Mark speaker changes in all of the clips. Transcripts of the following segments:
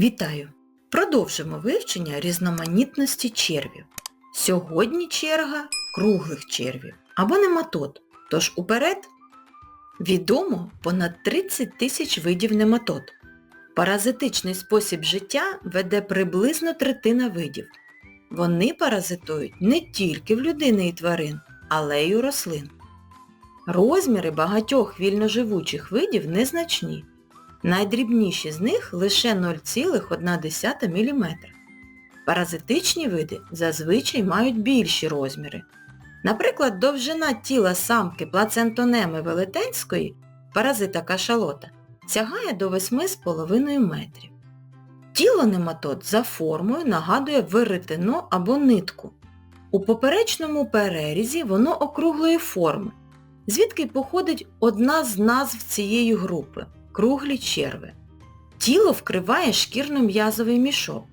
Speaker 1: Вітаю! Продовжимо вивчення різноманітності червів. Сьогодні черга круглих червів або нематод. Тож уперед відомо понад 30 тисяч видів нематод. Паразитичний спосіб життя веде приблизно третина видів. Вони паразитують не тільки в людини і тварин, але й у рослин. Розміри багатьох вільноживучих видів незначні. Найдрібніші з них лише 0,1 мм. Паразитичні види зазвичай мають більші розміри. Наприклад, довжина тіла самки плацентонеми велетенської, паразита кашалота, сягає до 8,5 метрів. Тіло нематод за формою нагадує веретено або нитку. У поперечному перерізі воно округлої форми, звідки походить одна з назв цієї групи круглі черви. Тіло вкриває шкірно-м'язовий мішок.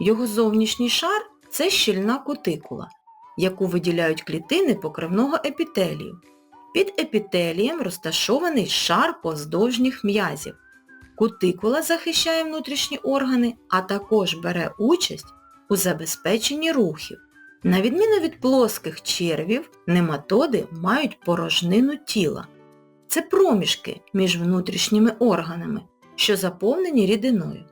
Speaker 1: Його зовнішній шар – це щільна кутикула, яку виділяють клітини покривного епітелію. Під епітелієм розташований шар поздовжніх м'язів. Кутикула захищає внутрішні органи, а також бере участь у забезпеченні рухів. На відміну від плоских червів, нематоди мають порожнину тіла. Це проміжки між внутрішніми органами, що заповнені рідиною.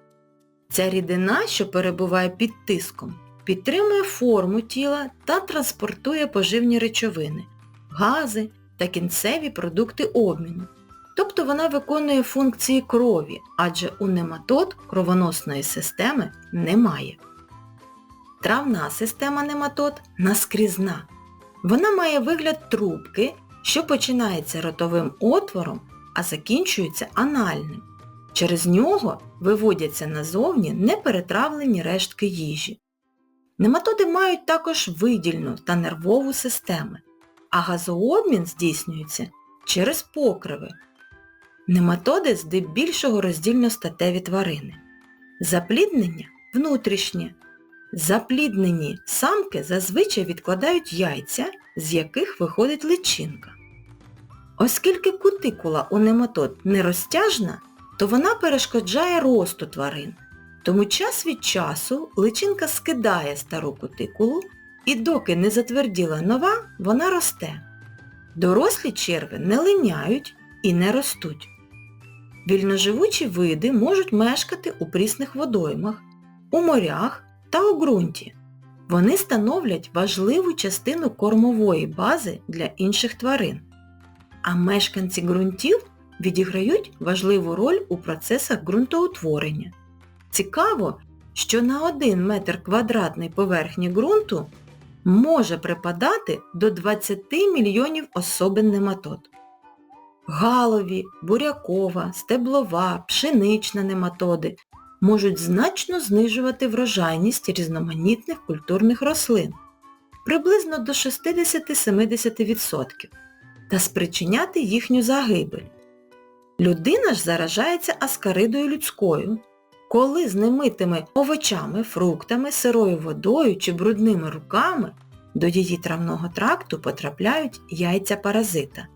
Speaker 1: Ця рідина, що перебуває під тиском, підтримує форму тіла та транспортує поживні речовини, гази та кінцеві продукти обміну. Тобто вона виконує функції крові, адже у нематод кровоносної системи немає. Травна система нематод наскрізна. Вона має вигляд трубки, що починається ротовим отвором, а закінчується анальним. Через нього виводяться назовні неперетравлені рештки їжі. Нематоди мають також видільну та нервову системи, а газообмін здійснюється через покриви. Нематоди здебільшого роздільно-статеві тварини. Запліднення внутрішнє. Запліднені самки зазвичай відкладають яйця, з яких виходить личинка. Оскільки кутикула у нематод не розтяжна, то вона перешкоджає росту тварин. Тому час від часу личинка скидає стару кутикулу і доки не затверділа нова, вона росте. Дорослі черви не линяють і не ростуть. Вільноживучі види можуть мешкати у прісних водоймах, у морях та у ґрунті. Вони становлять важливу частину кормової бази для інших тварин. А мешканці ґрунтів відіграють важливу роль у процесах ґрунтоутворення. Цікаво, що на 1 метр квадратний поверхні ґрунту може припадати до 20 мільйонів особин нематод. Галові, бурякова, стеблова, пшенична нематоди можуть значно знижувати врожайність різноманітних культурних рослин приблизно до 60-70% та спричиняти їхню загибель. Людина ж заражається аскаридою людською, коли з немитими овочами, фруктами, сирою водою чи брудними руками до її травного тракту потрапляють яйця паразита.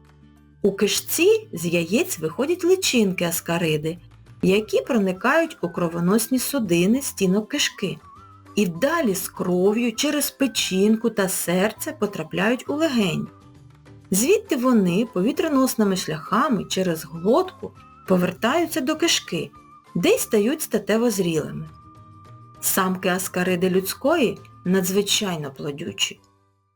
Speaker 1: У кишці з яєць виходять личинки аскариди, які проникають у кровоносні судини стінок кишки. І далі з кров'ю через печінку та серце потрапляють у легень. Звідти вони повітряносними шляхами через глотку повертаються до кишки, де й стають статево зрілими. Самки аскариди людської надзвичайно плодючі.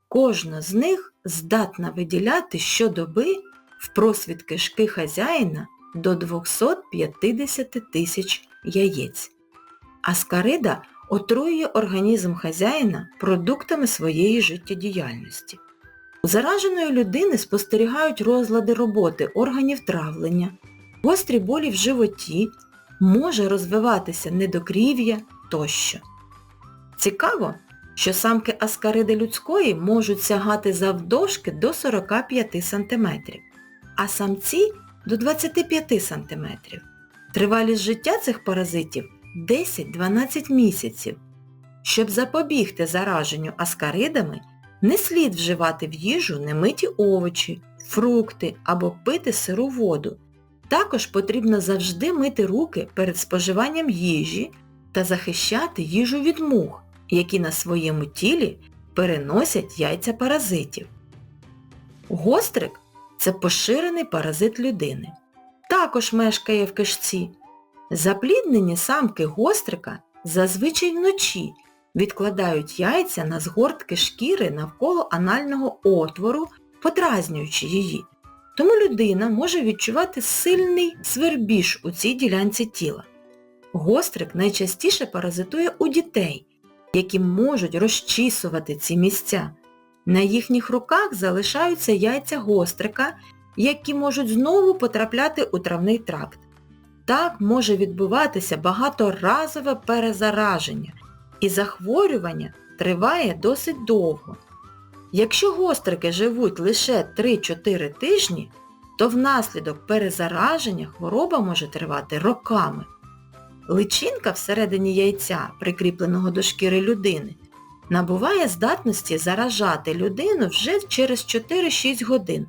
Speaker 1: Кожна з них здатна виділяти щодоби в просвіт кишки хазяїна до 250 тисяч яєць. Аскарида отруює організм хазяїна продуктами своєї життєдіяльності. У зараженої людини спостерігають розлади роботи органів травлення, гострі болі в животі, може розвиватися недокрів'я тощо. Цікаво, що самки аскариди людської можуть сягати завдовжки до 45 см, а самці до 25 см. Тривалість життя цих паразитів 10-12 місяців. Щоб запобігти зараженню аскаридами, не слід вживати в їжу немиті овочі, фрукти або пити сиру воду. Також потрібно завжди мити руки перед споживанням їжі та захищати їжу від мух, які на своєму тілі переносять яйця паразитів. Гострик це поширений паразит людини. Також мешкає в кишці. Запліднені самки гострика зазвичай вночі відкладають яйця на згортки шкіри навколо анального отвору, подразнюючи її. Тому людина може відчувати сильний свербіж у цій ділянці тіла. Гострик найчастіше паразитує у дітей, які можуть розчісувати ці місця. На їхніх руках залишаються яйця гострика, які можуть знову потрапляти у травний тракт. Так може відбуватися багаторазове перезараження, і захворювання триває досить довго. Якщо гострики живуть лише 3-4 тижні, то внаслідок перезараження хвороба може тривати роками. Личинка всередині яйця, прикріпленого до шкіри людини, набуває здатності заражати людину вже через 4-6 годин.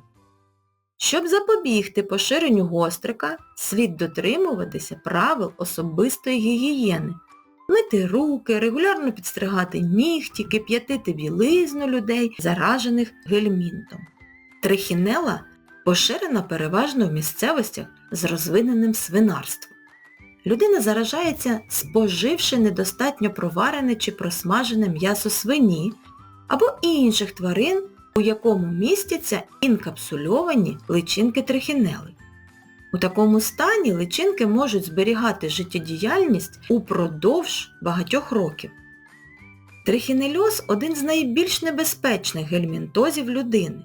Speaker 1: Щоб запобігти поширенню гострика, слід дотримуватися правил особистої гігієни, мити руки, регулярно підстригати нігті, кип'ятити білизну людей, заражених гельмінтом. Трихінела поширена переважно в місцевостях з розвиненим свинарством. Людина заражається, споживши недостатньо проварене чи просмажене м'ясо свині або інших тварин, у якому містяться інкапсульовані личинки трихінели. У такому стані личинки можуть зберігати життєдіяльність упродовж багатьох років. Трихінельоз – один з найбільш небезпечних гельмінтозів людини.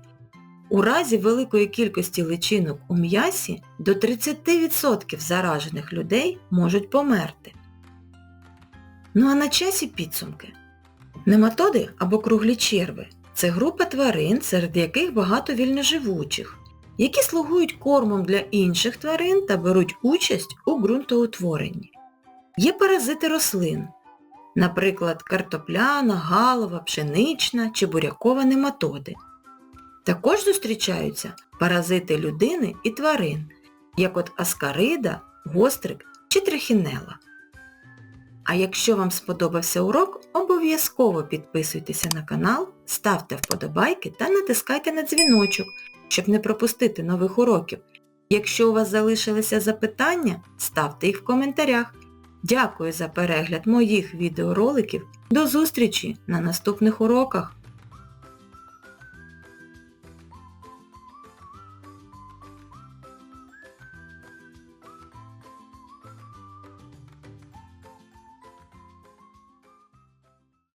Speaker 1: У разі великої кількості личинок у м'ясі до 30% заражених людей можуть померти. Ну а на часі підсумки. Нематоди або круглі черви – це група тварин, серед яких багато вільноживучих, які слугують кормом для інших тварин та беруть участь у ґрунтоутворенні. Є паразити рослин, наприклад, картопляна, галова, пшенична чи бурякова нематоди. Також зустрічаються паразити людини і тварин, як от аскарида, гострик чи трихінела. А якщо вам сподобався урок, обов'язково підписуйтеся на канал, ставте вподобайки та натискайте на дзвіночок, щоб не пропустити нових уроків. Якщо у вас залишилися запитання, ставте їх в коментарях. Дякую за перегляд моїх відеороликів. До зустрічі на наступних уроках!